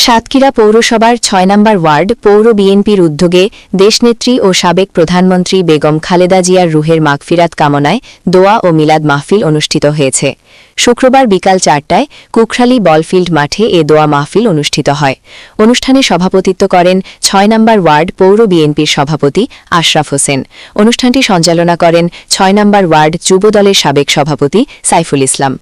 সাতক্ষীরা পৌরসভার ছয় নম্বর ওয়ার্ড পৌর বিএনপির উদ্যোগে দেশনেত্রী ও সাবেক প্রধানমন্ত্রী বেগম খালেদা জিয়ার রুহের মাগফিরাত কামনায় দোয়া ও মিলাদ মাহফিল অনুষ্ঠিত হয়েছে। শুক্রবার বিকাল চারটায় কুখরালি বলফিল্ড মাঠে এ দোয়া মাহফিল অনুষ্ঠিত হয়। অনুষ্ঠানে সভাপতিত্ব করেন ছয় নম্বর ওয়ার্ড পৌর বিএনপির সভাপতি আশরাফ হোসেন। অনুষ্ঠানটি সঞ্চালনা করেন ছয় নম্বর ওয়ার্ড যুবদলের সাবেক সভাপতি সাইফুল ইসলাম।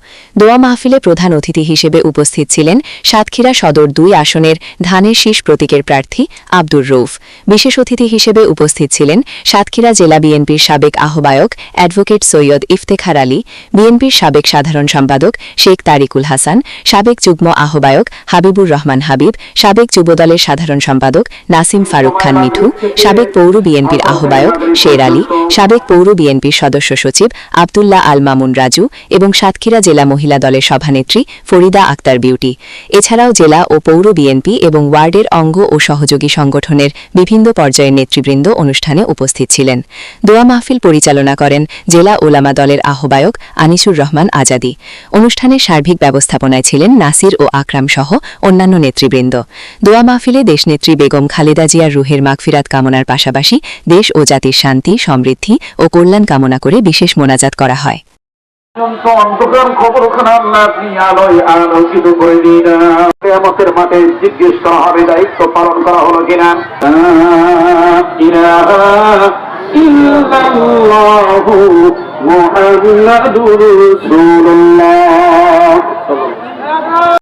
দোয়া মাহফিলে প্রধান অতিথি হিসেবে উপস্থিত ছিলেন সাতক্ষীরা সদর দুই আসনের ধানের শীষ প্রতীকের প্রার্থী আব্দুর রৌফ বিশেষ অতিথি হিসেবে উপস্থিত ছিলেন সাতক্ষীরা জেলা বিএনপির সাবেক আহ্বায়ক অ্যাডভোকেট সৈয়দ ইফতেখার আলী, বিএনপির সাবেক সাধারণ সম্পাদক শেখ তারিকুল হাসান, সাবেক যুগ্ম আহ্বায়ক হাবিবুর রহমান হাবিব, সাবেক যুবদলের সাধারণ সম্পাদক নাসিম ফারুক খান মিঠু, সাবেক পৌর বিএনপির আহ্বায়ক শের আলী সাবেক পৌর বিএনপির সদস্য সচিব আবদুল্লাহ আল মামুন রাজু এবং সাতক্ষীরা জেলা মহিলা দলের সভানেত্রী ফরিদা আক্তার বিউটি। এছাড়াও জেলা ও পৌর বিএনপি এবং ওয়ার্ডের অঙ্গ ও সহযোগী সংগঠনের বিভিন্ন পর্যায়ের নেতৃবৃন্দ অনুষ্ঠানে উপস্থিত ছিলেন। দোয়া মাহফিল পরিচালনা করেন জেলা ওলামা দলের আহ্বায়ক আনিসুর রহমান আজাদি। অনুষ্ঠানের সার্বিক ব্যবস্থাপনায় ছিলেন নাসির ও আকরাম সহ অন্যান্য নেতৃবৃন্দ। দোয়া মাহফিলে দেশনেত্রী বেগম খালেদা জিয়ার রুহের মাগফিরাত কামনার পাশাপাশি দেশ ও জাতির শান্তি, সমৃদ্ধি ও কল্যাণ কামনা করে বিশেষ মোনাজাত করা হয়। জিজ্ঞেস করা হবে, দায়িত্ব পালন করা হলো কিনা?